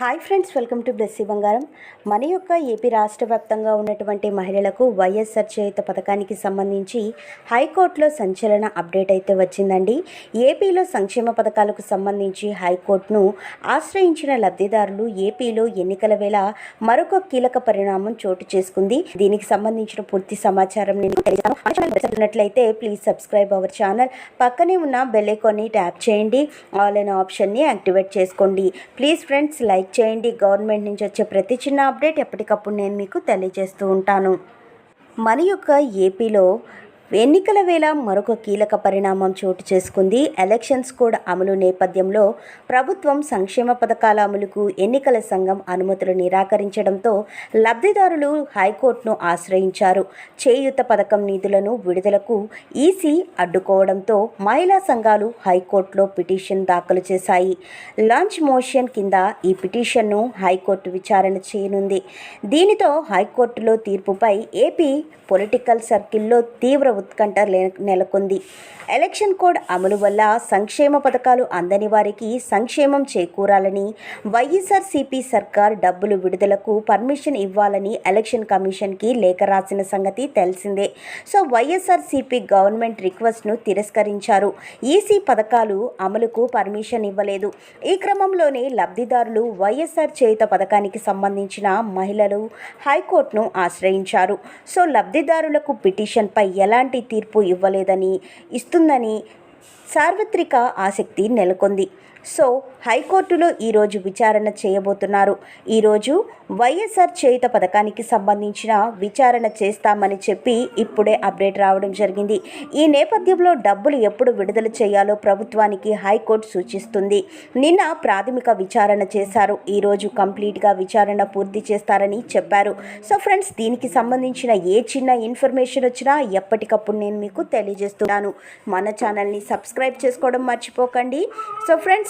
Hi friends welcome to Blessy Bangaram. మన యొక్క AP రాష్ట్ర వ్యాప్తంగా ఉన్నటువంటి మహిళలకు వైఎస్ఆర్ చేయుత పథకానికి సంబంధించి హైకోర్టులో సంచలన అప్డేట్ అయితే వచ్చిందండి. ఏపీలో సంక్షేమ పథకాలకు సంబంధించి హైకోర్టును ఆశ్రయించిన లబ్ధిదారులు ఏపీలో ఎన్నికల వేళ మరొక కీలక పరిణామం చోటు చేసుకుంది. దీనికి సంబంధించిన పూర్తి సమాచారం నేను ప్లీజ్ సబ్స్క్రైబ్ అవర్ ఛానల్. పక్కనే ఉన్న బెల్ ఐకాన్ని ట్యాప్ చేయండి. ఆల్ అనే ఆప్షన్ని యాక్టివేట్ చేసుకోండి. ప్లీజ్ ఫ్రెండ్స్ లైక్ చేయండి. గవర్నమెంట్ నుంచి వచ్చే ప్రతి చిన్న అప్డేట్ ఎప్పటికప్పుడు నేను మీకు తెలియజేస్తూ ఉంటాను. మన యొక్క ఏపీలో ఎన్నికల వేళ మరొక కీలక పరిణామం చోటు చేసుకుంది. ఎలక్షన్స్ కోడ్ అమలు నేపథ్యంలో ప్రభుత్వం సంక్షేమ పథకాల అమలుకు ఎన్నికల సంఘం అనుమతులు నిరాకరించడంతో లబ్ధిదారులు హైకోర్టును ఆశ్రయించారు. చేయూత పథకం నిధులను విడుదలకు ఈసీ అడ్డుకోవడంతో మహిళా సంఘాలు హైకోర్టులో పిటిషన్ దాఖలు చేశాయి. లాంచ్ మోషన్ కింద ఈ పిటిషన్ను హైకోర్టు విచారణ చేయనుంది. దీనితో హైకోర్టులో తీర్పుపై ఏపీ పొలిటికల్ సర్కిల్లో తీవ్ర ఉత్కంఠ నెలకొంది. ఎలక్షన్ కోడ్ అమలు వల్ల సంక్షేమ పథకాలు అందని వారికి సంక్షేమం చేకూరాలని వైఎస్ఆర్సీపీ సర్కార్ డబ్బులు విడుదలకు పర్మిషన్ ఇవ్వాలని ఎలక్షన్ కమిషన్కి లేఖ రాసిన సంగతి తెలిసిందే. సో వైఎస్ఆర్సీపీ గవర్నమెంట్ రిక్వెస్ట్ను తిరస్కరించారు. ఈసీ పథకాలు అమలుకు పర్మిషన్ ఇవ్వలేదు. ఈ క్రమంలోనే లబ్ధిదారులు వైఎస్ఆర్ చేయుత పథకానికి సంబంధించిన మహిళలు హైకోర్టును ఆశ్రయించారు. సో లబ్ధిదారులకు పిటిషన్పై ఎలాంటి తీర్పు ఇవ్వలేదని ఇస్తుందని సార్వత్రిక ఆసక్తి నెలకొంది. సో హైకోర్టులో ఈరోజు విచారణ చేయబోతున్నారు. ఈరోజు వైఎస్ఆర్ చేయుత పథకానికి సంబంధించిన విచారణ చేస్తామని చెప్పి ఇప్పుడే అప్డేట్ రావడం జరిగింది. ఈ నేపథ్యంలో డబ్బులు ఎప్పుడు విడుదల చేయాలో ప్రభుత్వానికి హైకోర్టు సూచిస్తుంది. నిన్న ప్రాథమిక విచారణ చేశారు. ఈరోజు కంప్లీట్గా విచారణ పూర్తి చేస్తారని చెప్పారు. సో ఫ్రెండ్స్ దీనికి సంబంధించిన ఏ చిన్న ఇన్ఫర్మేషన్ వచ్చినా ఎప్పటికప్పుడు నేను మీకు తెలియజేస్తున్నాను. మన ఛానల్ని సబ్స్క్రైబ్ చేసుకోవడం మర్చిపోకండి. So friends